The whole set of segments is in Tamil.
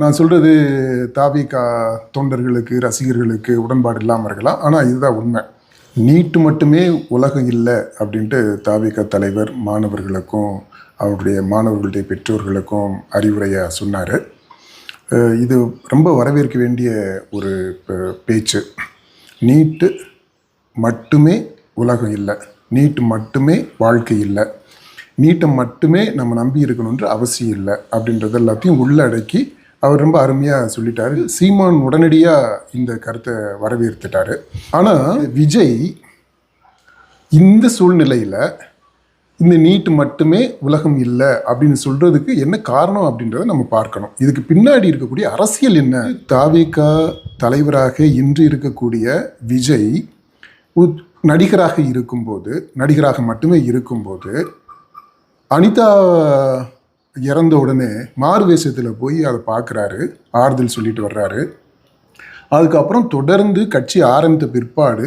நான் சொல்றது தாவிகா தொண்டர்களுக்கு ரசிகர்களுக்கு உடன்பாடு இல்லாமல் இருக்கலாம். ஆனால் இதுதான் உண்மை. நீட்டு மட்டுமே உலகம் இல்லை அப்படின்ட்டு தாவிகா தலைவர் மாணவர்களுக்கும் அவருடைய மாணவர்களுடைய பெற்றோர்களுக்கும் அறிவுரையாக சொன்னார். இது ரொம்ப வரவேற்க வேண்டிய ஒரு பேச்சு. நீட்டு மட்டுமே உலகம் இல்லை. நீட்டு மட்டுமே வாழ்க்கை இல்லை. நீட்டை மட்டுமே நம்ம நம்பி இருக்கணுன்ற அவசியம் இல்லை அப்படின்றது எல்லாத்தையும் உள்ளடக்கி அவர் ரொம்ப அருமையாக சொல்லிட்டாரு. சீமான் உடனடியாக இந்த கருத்தை வரவேற்றுட்டாரு ஆனால் விஜய் இந்த சூழ்நிலையில் இந்த நீட்டு மட்டுமே உலகம் இல்லை அப்படின்னு சொல்கிறதுக்கு என்ன காரணம் அப்படின்றத நம்ம பார்க்கணும். இதுக்கு பின்னாடி இருக்கக்கூடிய அரசியல் என்ன? தாவேகா தலைவராக இன்று இருக்கக்கூடிய விஜய் நடிகராக இருக்கும்போது நடிகராக மட்டுமே இருக்கும்போது அனிதா இறந்த உடனே மாறுவேஷத்தில் போய் அதை பார்க்குறாரு. ஆறுதல் சொல்லிட்டு வர்றாரு. அதுக்கப்புறம் தொடர்ந்து கட்சி ஆரம்பித்த பிற்பாடு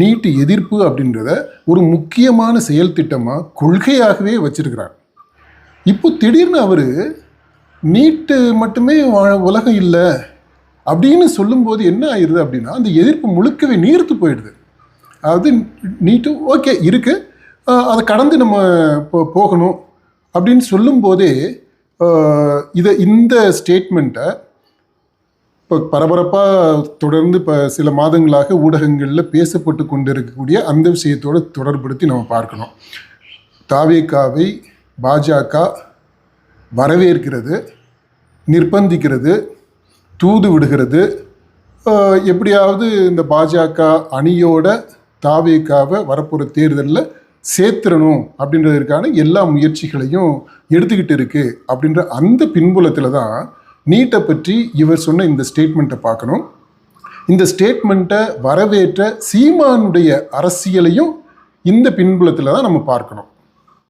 நீட்டு எதிர்ப்பு அப்படின்றத ஒரு முக்கியமான செயல் திட்டமாக கொள்கையாகவே வச்சிருக்கிறார். இப்போ திடீர்னு அவர் நீட்டு மட்டுமே உலகம் இல்லை அப்படின்னு சொல்லும்போது என்ன ஆயிடுது அப்படின்னா அந்த எதிர்ப்பு முழுக்கவே நீர்த்து போயிடுது. அதாவது நீட்டு ஓகே இருக்குது அதை கடந்து நம்ம போ போகணும். அப்படின்னு சொல்லும்போதே இதை இந்த ஸ்டேட்மெண்ட்டை இப்போ பரபரப்பாக தொடர்ந்து இப்போ சில மாதங்களாக ஊடகங்களில் பேசப்பட்டு கொண்டு இருக்கக்கூடிய அந்த விஷயத்தோடு தொடர்படுத்தி நம்ம பார்க்கணும். தாவேக்காவை பாஜக வரவேற்கிறது நிர்பந்திக்கிறது தூது விடுகிறது. எப்படியாவது இந்த பாஜக அணியோட தாவேக்காவை வரப்போகிற தேர்தலில் சேர்த்துடணும் அப்படின்றதற்கான எல்லா முயற்சிகளையும் எடுத்துக்கிட்டு இருக்கு அப்படின்ற அந்த பின்புலத்தில் தான் நீட்டை பற்றி இவர் சொன்ன இந்த ஸ்டேட்மெண்ட்டை பார்க்கணும். இந்த ஸ்டேட்மெண்ட்டை வரவேற்ற சீமானுடைய அரசியலையும் இந்த பின்புலத்தில் தான் நம்ம பார்க்கணும்.